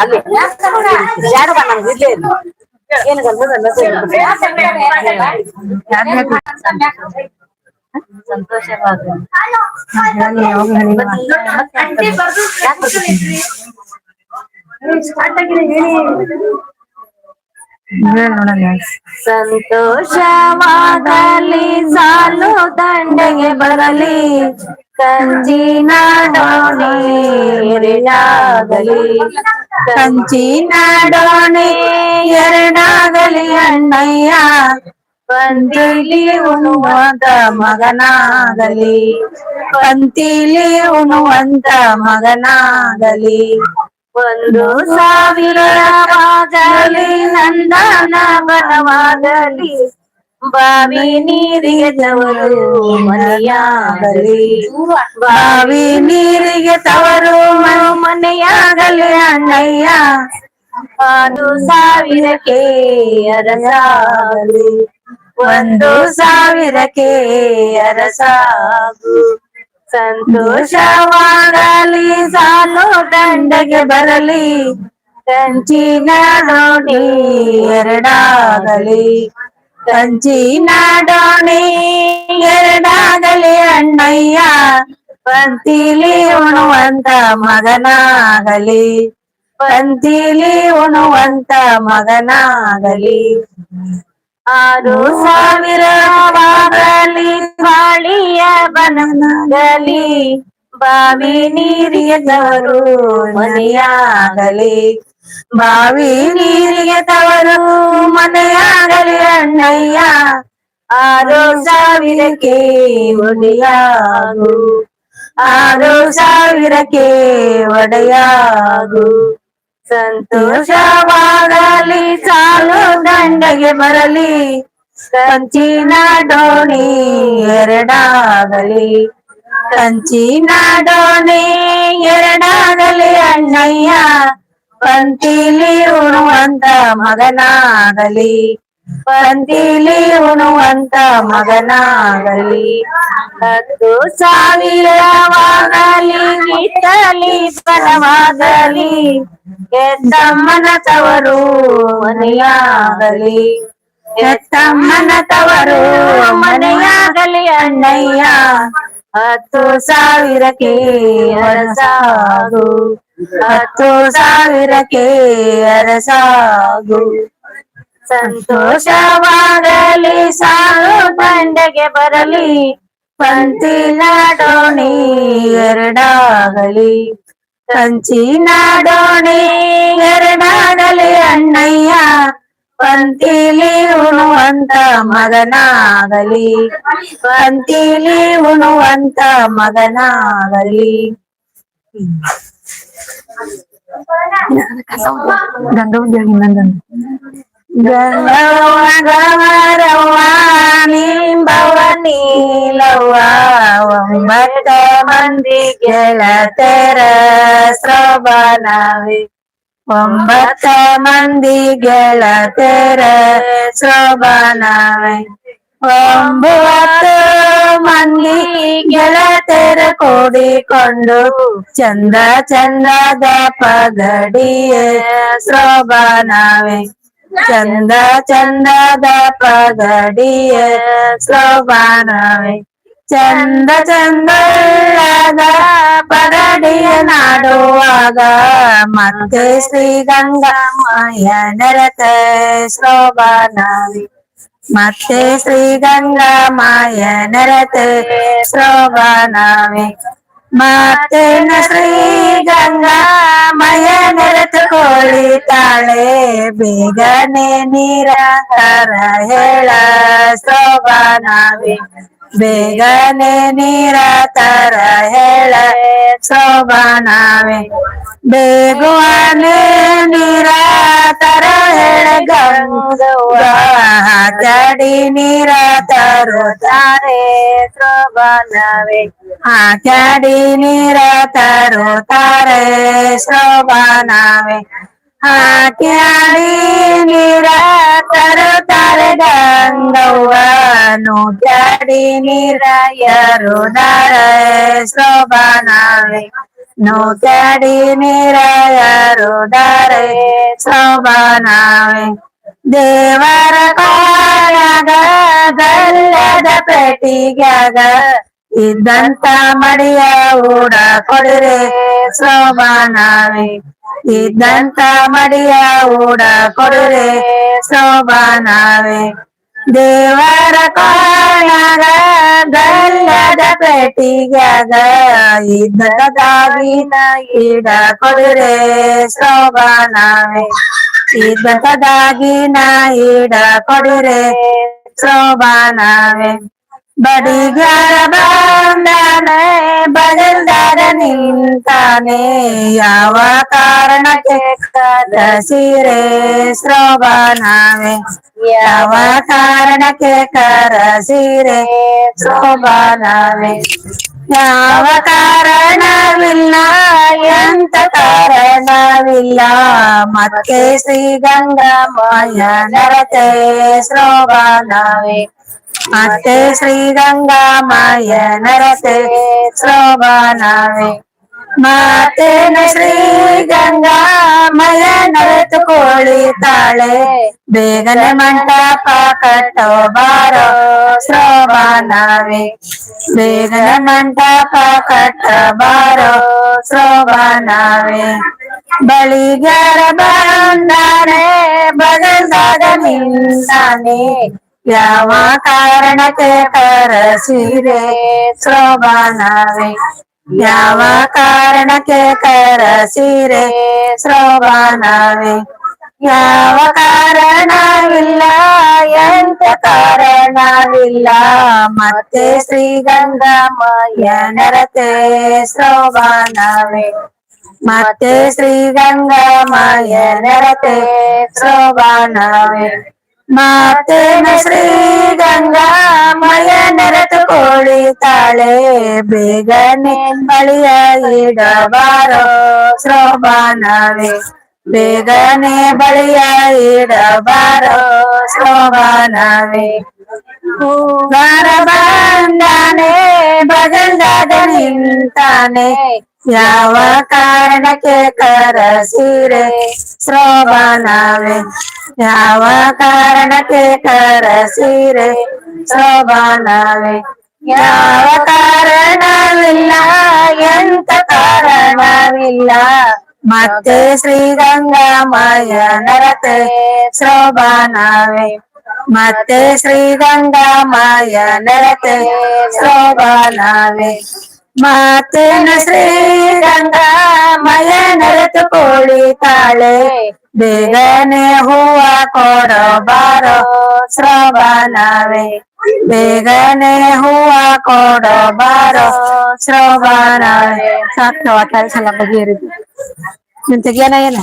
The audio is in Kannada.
ಅಲ್ಲಿ ಯಾರು ಇಲ್ಲ ಏನು ಸಂತೋಷವಾಗ ಸಂತೋಷವಾಗಲಿ. ಸಾಲು ದಂಡೆಗೆ ಬರಲಿ. ಕಂಚಿ ನಾಡೋಣಿ ಎರಡಾಗಲಿ ಕಂಚಿ ನಾಡೋಣಿ ಎರಡಾಗಲಿ ಅಣ್ಣಯ್ಯ ಪಂತಿಲಿ ಉಣ್ಣುವಂತ ಮಗನಾಗಲಿ ಪಂತಿಲಿ ಉಣ್ಣುವಂತ ಮಗನಾಗಲಿ ಒಂದು ಸಾವಿರವಾಗಲಿ ನಂದನ ಬಲವಾಗಲಿ ಬಾವಿ ನೀರಿಗೆ ತವರು ಮನೆಯಾಗಲಿ. ಬಾವಿ ನೀರಿಗೆ ತವರು ಮನೆಯಾಗಲಿ ಅಣ್ಣಯ್ಯ. ಅದು ಸಾವಿರಕ್ಕೆ ಅರಸಾಗಲಿ. ಒಂದು ಸಾವಿರಕ್ಕೆ ಅರಸಾಗು. ಸಂತೋಷವಾಗಲಿ ಸಾಲು ದಂಡಗೆ ಬರಲಿ. ಕಂಚಿನ ನೋಡಿ ಎರಡಾಗಲಿ. ಕಂಚಿನ ನಾಡೋಣಿ, ಎರಡಾಗಲಿ ಅಣ್ಣಯ್ಯ. ಪಂತಿಲಿ ಉಣುವಂತ ಮಗನಾಗಲಿ. ಪಂತಿಲಿ ಉಣುವಂತ ಮಗನಾಗಲಿ. ಆರು ಸಾವಿರ ಬಾಗಲಿ ಬಾಳಿಯ ಬನನಾಗಲಿ. ಬಾವಿ ನೀರಿಯ ಜವರು ಮನೆಯಾಗಲಿ. ಬಾವಿ ನೀರಿಗೆ ತವರು, ಮನೆಯಾಗಲಿ ಅಣ್ಣಯ್ಯ. ಆರು ಸಾವಿರಕ್ಕೆ ಒಡೆಯಾಗು. ಆರು ಸಾವಿರಕ್ಕೆ ಒಡೆಯಾಗು. ಸಂತೋಷವಾಗಲಿ, ಸಾಲು ದಂಡಗೆ ಬರಲಿ. ಕಂಚಿನ ಡೋಣಿ ಎರಡಾಗಲಿ. ಕಂಚಿನ ಡೋಣಿ ಎರಡಾಗಲಿ ಅಣ್ಣಯ್ಯ. ಪಂತಿಲಿ ಉಣುವಂತ ಮಗನಾಗಲಿ ಪಂತಿಲಿ ಉಣುವಂತ ಮಗನಾಗಲಿ ಹತ್ತು ಸಾವಿರವಾಗಲಿ ಇಟ್ಟಲಿ ಬಲವಾಗಲಿ. ಎತ್ತಮ್ಮನ ತವರು ಮನೆಯಾಗಲಿ. ಎತ್ತಮ್ಮನ ತವರು ಮನೆಯಾಗಲಿ ಅಣ್ಣಯ್ಯ. ಹತ್ತು ಸಾವಿರಕ್ಕೆ ಅರಸಾಗು ಹತ್ತು ಸಾವಿರಕ್ಕೆ ಅರಸಾಗು. ಸಂತೋಷವಾಗಲಿ ಸಾಲು ಬಂಡೆಗೆ ಬರಲಿ. ಪಂತಿ ನಾಡೋಣಿ ಎರಡಾಗಲಿ. ಕಂಚಿ ನಾಡೋಣಿ ಎರಡಾಗಲಿ ಅಣ್ಣಯ್ಯ. ಪಂತಿಲಿ ಉಣುವಂತ ಮಗನಾಗಲಿ. ಪಂತಿಲಿ ಉಣುವಂತ ಮಗನಾಗಲಿ. kasau ganggu jalinan dan Gangau agama rawani bawani lawa Wambata mandi gela teres robanawi Wambata mandi gela teres robanawi Wambata mandi gela ಗೆಳತರ ಕೂಡಿಕೊಂಡು ಚಂದ ಚಂದದ ಪಗಡಿಯ ಶ್ರವಣವೆ ಚಂದ ಚಂದದ ಪಗಡಿಯ ಶ್ರವಣವೆ ಚಂದ ಚಂದದ ಪಗಡಿಯ ನಾಡುವಾಗ ಮತ್ತೆ ಶ್ರೀ ಗಂಗಾ ಮಾಯ ನರತ ಶ್ರವಣವಿ ಮತ್ತೆ ಶ್ರೀ ಗಂಗಾ ಮಾಯ ನರತ ಶ್ರವಣವೆ ಮತ್ತೆ ಶ್ರೀ ಗಂಗಾ ಮಯ ನರತ ಕೋಳಿತಾಳೆ ಬೇಗನೆ ನೀರ ಹರ ಹೇಳ ಶ್ರವಣವೆ ಬೇಗನೆ ನೀರ ತರ ಹೇಳ ಶೋಭಾನವೆ બેગવાન નિરાતર હેણ ગંગા ચડી નિરાતરો તારે શ્રવણવે આ ચડી નિરાતરો તારે શ્રવણવે આ ચડી નિરાતર તારે ગંગવાનું. ચડી નિરાયરો તારે શ્રવણવે ನೂಕ್ಯಾಡಿ ನೀರಾಯರುಡಾರೆ ಶೋಭನಾವೆ ದೇವರ ಕಾಯಾಗ ಗಲ್ಲದ ಪೆಟ್ಟಿಗ್ಯಾಗ ಇದ್ದಂತ ಮಡಿಯ ಊಡ ಕೊಡಿರೆ ಶೋಭನಾವೆ ಇದ್ದಂತ ಮಡಿಯ ಊಡ ಕೊಡಿರೆ ಶೋಭನಾವೆ ದೇವರ ಕಾಯಾಗ ಗಲ್ಲದ ಪೆಟ್ಟಿಗ್ಯಾಗ ಇದ್ದದಾಗಿನ ಈಡ ಕೊಡಿರೆ ಶೋಭನಾವೆ ಇದ್ದದಾಗಿನ ಈಡ ಕೊಡಿರೆ ಶೋಭನಾವೆ ಬಡಿಗಾರ ಬಂದಾನೆ ಬದಲ್ದಾರ ನಿಂತಾನೆ ಯಾವ ಕಾರಣಕ್ಕೆ ಕರಸಿರೆ ಶೋಭನಾವೆ ಯಾವ ಕಾರಣಕ್ಕೆ ಕರಸಿರೆ ಶೋಭನಾವೆ ಯಾವ ಕಾರಣವಿಲ್ಲ ಎಂತ ಕಾರಣವಿಲ್ಲ ಮತ್ತೆ ಶ್ರೀ ಗಂಗಾಮಯ ನರತೆ ಶೋಭನಾವೆ ಮತ್ತೆ ಶ್ರೀ ಗಂಗಾಮಯ ನರತೆ ಶೋಭನಾವೆ ಮಾತೇನ ಶ್ರೀ ಗಂಗಾಮಯ ನರತು ಕೋಳಿತಾಳೆ ಬೇಗನೆ ಮಂಟಪ ಕಟ್ಟೋ ಬಾರೋ ಶೋಭನಾವೆ ಬೇಗನೆ ಮಂಟಪ ಕಟ್ಟ ಬಾರೋ ಶೋಭನಾವೆ ಬಳಿಗಾರ ಬಂದಾನೆ ಬಗಲ್ದಾಗ ನಿಂತಾನೆ ಯಾವ ಕಾರಣಕ್ಕೆ ಕರಸಿರೆ ಶೋಭನಾವೆ ಯಾವ ಕಾರಣಕ್ಕೆ ಕರಸಿರೆ ಶೋಭನಾವೆ ಯಾವ ಕಾರಣವಿಲ್ಲ ಎಂತ ಕಾರಣವಿಲ್ಲ ಮತ್ತೆ ಶ್ರೀ ಗಂಗಾಮಯ ನರತೆ ಶೋಭನಾವೆ ಮತ್ತೆ ಶ್ರೀ ಗಂಗಾಮಯ ನರತೆ ಶೋಭನಾವೆ ಮಾತೇನ ಶ್ರೀ ಗಂಗಾಮಯ ನರತು ಕೋಳಿತಾಳೆ ಬೇಗನೆ ಬಳಿಯ ಇಡಬಾರೋ ಶೋಭಾನವೇ ಬೇಗನೆ ಬಳಿಯ ಇಡಬಾರೋ ಶೋಭಾನವೇ ಹೂಗಾರ ಬಂದಾನೆ ಬಗಲ್ದಾಗ ನಿಂತಾನೆ ಯಾವ ಕಾರಣಕ್ಕೆ ಕರಸಿರೆ ಶೋಭಾನವೇ ಯಾವ ಕಾರಣಕ್ಕೆ ಕರಸಿರೆ ಶೋಭಾನವೇ ಯಾವ ಕಾರಣವಿಲ್ಲ ಎಂತ ಕಾರಣವಿಲ್ಲ ಮತ್ತೆ ಶ್ರೀ ಗಂಗಾಮಯ ನರತೆ ಶೋಭಾನವೇ ಮತ್ತೆ ಶ್ರೀ ಗಂಗಾಮಯ ನರತೆ ಶೋಭಾನವೇ ಮಾತೇನ ಶ್ರೀ ಗಂಗಾಮಯ ನರತು ಕೋಳಿತಾಳೆ ಬೇಗನೆ ಹೂವ ಕೊಡೋ ಬಾರೋ ಶ್ರವಣವೇ ಬೇಗನೆ ಹೂವ ಕೊಡೋ ಬಾರೋ ಶ್ರವಣವೇ ಸಾಕ್ತವ ಕೆಲಸ ಎಲ್ಲ ಬಗೆಹರಿದು ನೀನ್ ತೆಗಿಯೋಣ ಏನ